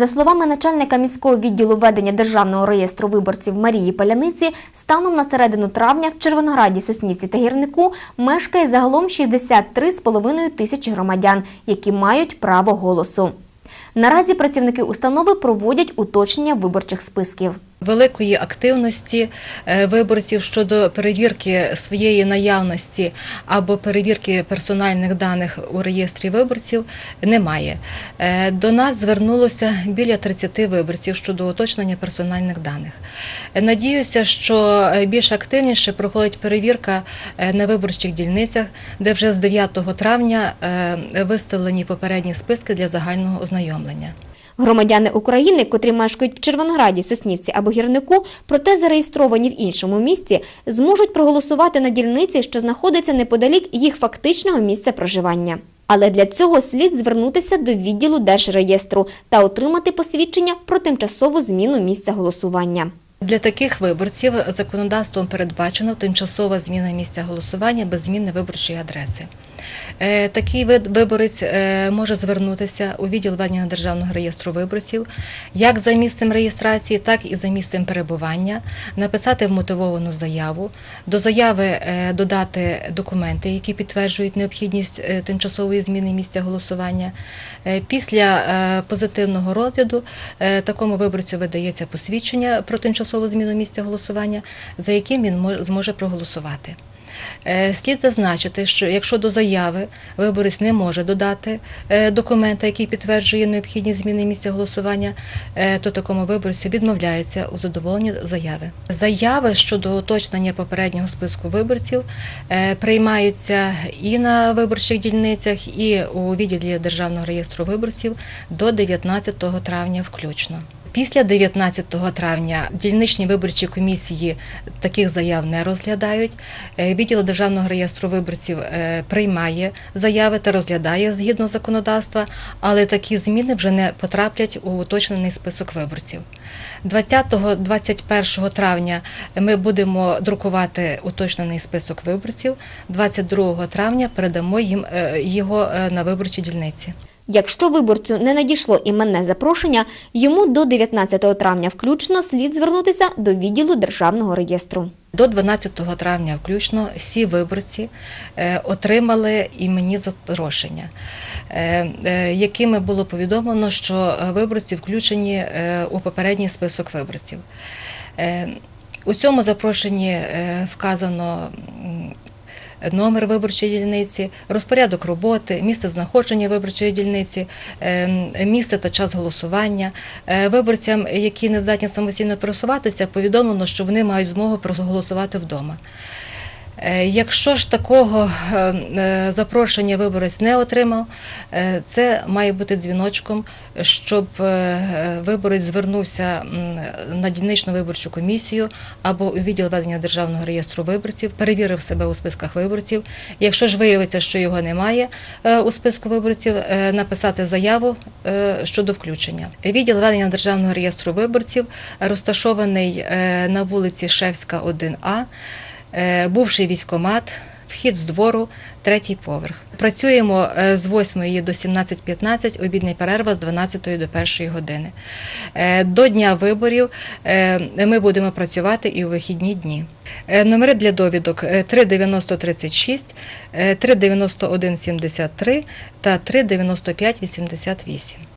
За словами начальника міського відділу ведення державного реєстру виборців Марії Паляниці, станом на середину травня в Червонограді, Соснівці та Гірнику мешкає загалом 63,5 тисячі громадян, які мають право голосу. Наразі працівники установи проводять уточнення виборчих списків. Великої активності е, виборців щодо перевірки своєї наявності або перевірки персональних даних у реєстрі виборців немає. Е, До нас звернулося біля 30 виборців щодо уточнення персональних даних. Е, Надіюся, що більш активніше проходить перевірка на виборчих дільницях, де вже з 9 травня виставлені попередні списки для загального ознайомлення. Громадяни України, котрі мешкають в Червонограді, Соснівці або Гірнику, проте зареєстровані в іншому місці, зможуть проголосувати на дільниці, що знаходиться неподалік їх фактичного місця проживання. Але для цього слід звернутися до відділу Держреєстру та отримати посвідчення про тимчасову зміну місця голосування. Для таких виборців законодавством передбачено тимчасова зміна місця голосування без зміни виборчої адреси. Е, Такий виборець е, може звернутися у відділ ведення державного реєстру виборців як за місцем реєстрації, так і за місцем перебування, написати вмотивовану заяву, до заяви е, додати документи, які підтверджують необхідність тимчасової зміни місця голосування. Після позитивного розгляду такому виборцю видається посвідчення про тимчасову зміну місця голосування, за яким він зможе проголосувати. Е, Слід зазначити, що якщо до заяви виборець не може додати е, документа, який підтверджує необхідність зміни місця голосування, е, то такому виборцю відмовляється у задоволенні заяви. Заяви щодо уточнення попереднього списку виборців приймаються і на виборчих дільницях, і у відділі Державного реєстру виборців до 19 травня включно. Після 19 травня дільничні виборчі комісії таких заяв не розглядають. Е, Відділ Державного реєстру виборців е, приймає заяви та розглядає згідно законодавства, але такі зміни вже не потраплять у уточнений список виборців. 20-21 травня ми будемо друкувати уточнений список виборців. 22 травня передамо їм е, його на виборчі дільниці. Якщо виборцю не надійшло іменне запрошення, йому до 19 травня включно слід звернутися до відділу Державного реєстру. До 12 травня включно всі виборці е, отримали іменні запрошення, е, е, якими було повідомлено, що виборці включені у попередній список виборців. У цьому запрошенні вказано номер виборчої дільниці, розпорядок роботи, місце знаходження виборчої дільниці, е, місце та час голосування. Е, Виборцям, які не здатні самостійно пересуватися, повідомлено, що вони мають змогу проголосувати вдома. Е, Якщо ж такого е, е, запрошення виборець не отримав, це має бути дзвіночком, щоб виборець звернувся на дільничну виборчу комісію або відділ ведення державного реєстру виборців, перевірив себе у списках виборців. Якщо ж виявиться, що його немає у списку виборців, написати заяву щодо включення. Відділ ведення державного реєстру виборців розташований на вулиці Шевська, 1А. Е, бувший військомат, вхід з двору, третій поверх. Працюємо е, з 8 до 17.15, обідня перерва з 12 до 1 години. Е, До дня виборів ми будемо працювати і у вихідні дні. Номери для довідок е, 39036, е, 39173 та 39588.